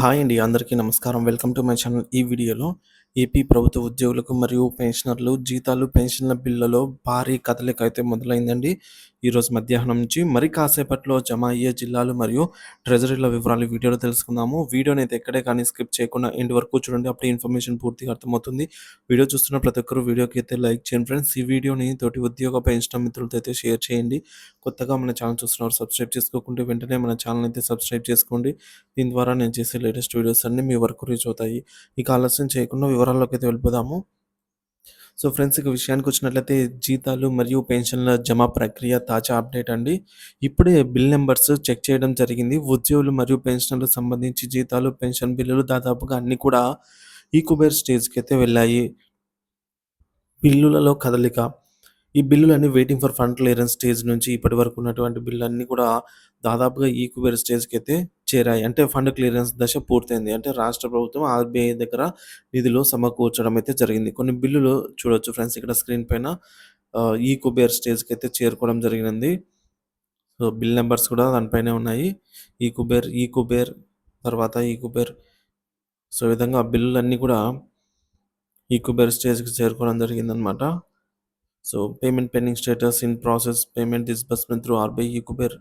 Hi అండి అందరికీ నమస్కారం. Welcome to my channel. ఈ వీడియోలో ఏపీ ప్రభుత్వ ఉద్యోగులకు మరియు పెన్షనర్లు జీతాలు పెన్షన్ల బిల్లులో భారీ కదలిక అయితే మొదలైందండి ఈరోజు మధ్యాహ్నం నుంచి మరి కాసేపట్లో జమ అయ్యే జిల్లాలు మరియు ట్రెజరీల వివరాలు వీడియోలో తెలుసుకుందాము. వీడియోని అయితే ఎక్కడే కానీ స్కిప్ చేయకుండా ఎండ్ వరకు చూడండి అప్పుడు ఇన్ఫర్మేషన్ పూర్తిగా అర్థమవుతుంది. వీడియో చూస్తున్న ప్రతి ఒక్కరు వీడియోకి అయితే లైక్ చేయండి ఫ్రెండ్స్. ఈ వీడియోని తోటి ఉద్యోగ పెన్షన్ మిత్రులతో అయితే షేర్ చేయండి. కొత్తగా మన ఛానల్ చూస్తున్నారు సబ్స్క్రైబ్ చేసుకోకుంటే వెంటనే మన ఛానల్ అయితే సబ్స్క్రైబ్ చేసుకోండి. దీని ద్వారా నేను చేసే లేటెస్ట్ వీడియోస్ అన్ని మీ వరకు రీచ్ అవుతాయి. ఇక ఆలస్యం చేయకుండా వివరాల్లోకి అయితే వెళ్ళిపోదాము. సో ఫ్రెండ్స్ ఇక విషయానికి వచ్చినట్లయితే జీతాలు మరియు పెన్షన్ల జమ ప్రక్రియ తాజా అప్డేట్ అండి. ఇప్పుడే బిల్ నెంబర్స్ చెక్ చేయడం జరిగింది. ఉద్యోగులు మరియు పెన్షన్లకు సంబంధించి జీతాలు పెన్షన్ బిల్లులు దాదాపుగా అన్నీ కూడా ఈకుబేర్ స్టేజ్కి అయితే వెళ్ళాయి. బిల్లులలో కదలిక. ఈ బిల్లులన్నీ waiting for fund clearance stage నుంచి ఇప్పటి వరకు ఉన్నటువంటి బిల్లు అన్నీ కూడా దాదాపుగా ఈ స్టేజ్కి అయితే చేరాయి. అంటే ఫండ్ క్లియరెన్స్ దశ పూర్తయింది. అంటే రాష్ట్ర ప్రభుత్వం ఆర్బీఐ దగ్గర నిధులు సమకూర్చడం అయితే జరిగింది. కొన్ని బిల్లులు చూడొచ్చు ఫ్రెండ్స్. ఇక్కడ స్క్రీన్ పైన ఈ కుబేర్ స్టేజ్కి అయితే చేరుకోవడం జరిగింది. సో బిల్ నెంబర్స్ కూడా దానిపైనే ఉన్నాయి. ఈ కుబేర్ ఈ కుబేర్ తర్వాత ఈ కుబేర్ సో ఈ విధంగా బిల్లులన్నీ కూడా ఈ కుబేర్ స్టేజ్కి చేరుకోవడం జరిగిందనమాట so payment pending status in process payment disbursement through RBI ఈ కుబేర్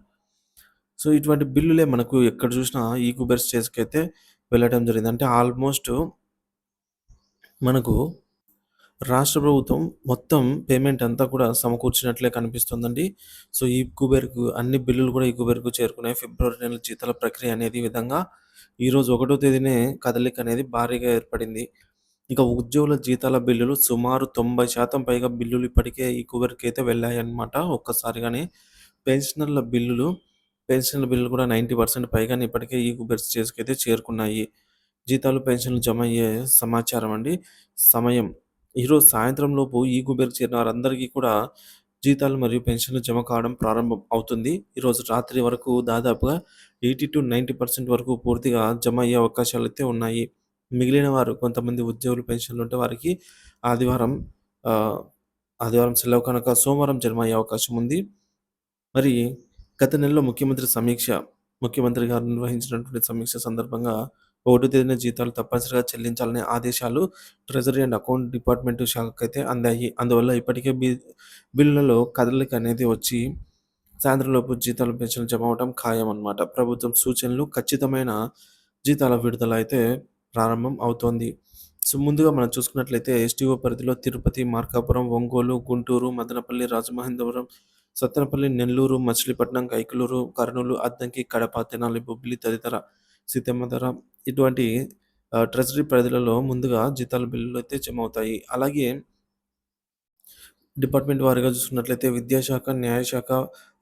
సో ఇటువంటి బిల్లులే మనకు ఎక్కడ చూసినా ఈ కుబేర్ స్టేజ్కి అయితే వెళ్ళడం జరిగింది. అంటే ఆల్మోస్ట్ మనకు రాష్ట్ర ప్రభుత్వం మొత్తం పేమెంట్ అంతా కూడా సమకూర్చినట్లే కనిపిస్తుందండి. సో ఈ కుబేర్కు అన్ని బిల్లులు కూడా ఈ కుబేర్కు చేరుకున్నాయి. ఫిబ్రవరి నెల జీతాల ప్రక్రియ అనేది ఈ విధంగా ఈరోజు ఒకటో తేదీనే కదలిక అనేది భారీగా ఏర్పడింది. ఇక ఉద్యోగుల జీతాల బిల్లులు సుమారు తొంభై శాతం పైగా బిల్లులు ఇప్పటికే ఈ కుబేర్కి అయితే వెళ్ళాయి అన్నమాట ఒక్కసారిగానే పెన్షనర్ల బిల్లులు పెన్షన్ల బిల్లులు కూడా నైంటీ పర్సెంట్ పైగానే ఇప్పటికే ఈ కుబేర్ స్టేజ్కి అయితే చేరుకున్నాయి. జీతాలు పెన్షన్లు జమ అయ్యే సమాచారం అండి. సమయం. ఈరోజు సాయంత్రం లోపు ఈ కుబేర్ చేరిన వారందరికీ కూడా జీతాలు మరియు పెన్షన్లు జమ కావడం ప్రారంభం అవుతుంది. ఈరోజు రాత్రి వరకు దాదాపుగా ఎయిటీ టు నైంటీ పర్సెంట్ వరకు పూర్తిగా జమ అయ్యే అవకాశాలు అయితే ఉన్నాయి. మిగిలిన వారు కొంతమంది ఉద్యోగులు పెన్షన్లు ఉంటే వారికి ఆదివారం ఆదివారం సెలవు కనుక సోమవారం జమ అయ్యే అవకాశం ఉంది. మరి గత నెలలో ముఖ్యమంత్రి సమీక్ష ముఖ్యమంత్రి గారు నిర్వహించినటువంటి సమీక్ష సందర్భంగా ఒకటో తేదీన జీతాలు తప్పనిసరిగా చెల్లించాలనే ఆదేశాలు ట్రెజరీ అండ్ అకౌంట్ డిపార్ట్మెంట్ శాఖకు అయితే అందాయి. అందువల్ల ఇప్పటికే బి బిల్లులలో కదలిక అనేది వచ్చి సాయంత్రంలోపు జీతాలు పెన్షన్లు జమ అవడం ఖాయం అనమాట ప్రభుత్వం సూచనలు ఖచ్చితమైన జీతాల విడుదల అయితే ప్రారంభం అవుతోంది. సో ముందుగా మనం చూసుకున్నట్లయితే ఎస్టీఓ పరిధిలో తిరుపతి మార్కాపురం ఒంగోలు గుంటూరు మదనపల్లి రాజమహేంద్రవరం సత్తెనపల్లి నెల్లూరు మచిలీపట్నం కైకలూరు కర్నూలు అద్దంకి కడప తెనాలి బొబ్బిలి తదితర సీతమ్మధర ఇటువంటి ట్రెజరీ పరిధిలలో ముందుగా జీతాల బిల్లులు అయితే జమ అవుతాయి అలాగే డిపార్ట్మెంట్ వారిగా చూసుకున్నట్లయితే విద్యాశాఖ న్యాయశాఖ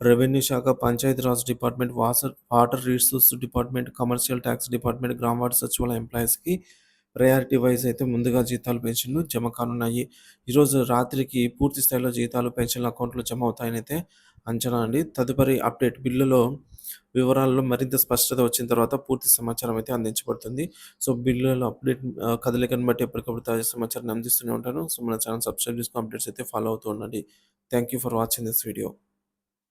రెవెన్యూ శాఖ Panchayati Raj department Wasar water resource department commercial tax department గ్రామ వార్డు సచివాలయ ఎంప్లాయీస్కి ప్రయారిటీ వైజ్ అయితే ముందుగా జీతాలు పెన్షన్లు జమ కానున్నాయి. ఈరోజు రాత్రికి పూర్తి స్థాయిలో జీతాలు పెన్షన్ల అకౌంట్లో జమ అవుతాయని అయితే అంచనా అండి. తదుపరి అప్డేట్ బిల్లులో వివరాల్లో మరింత స్పష్టత వచ్చిన తర్వాత పూర్తి సమాచారం అయితే అందించబడుతుంది. సో బిల్లులో అప్డేట్ కదలికను బట్టి ఎప్పటికప్పుడు తాజా సమాచారాన్ని అందిస్తూనే ఉంటాను. సో మన ఛానల్ సబ్స్క్రైబ్ చేసుకుని అప్డేట్స్ అయితే ఫాలో అవుతూ ఉండండి. Thank you for watching this video.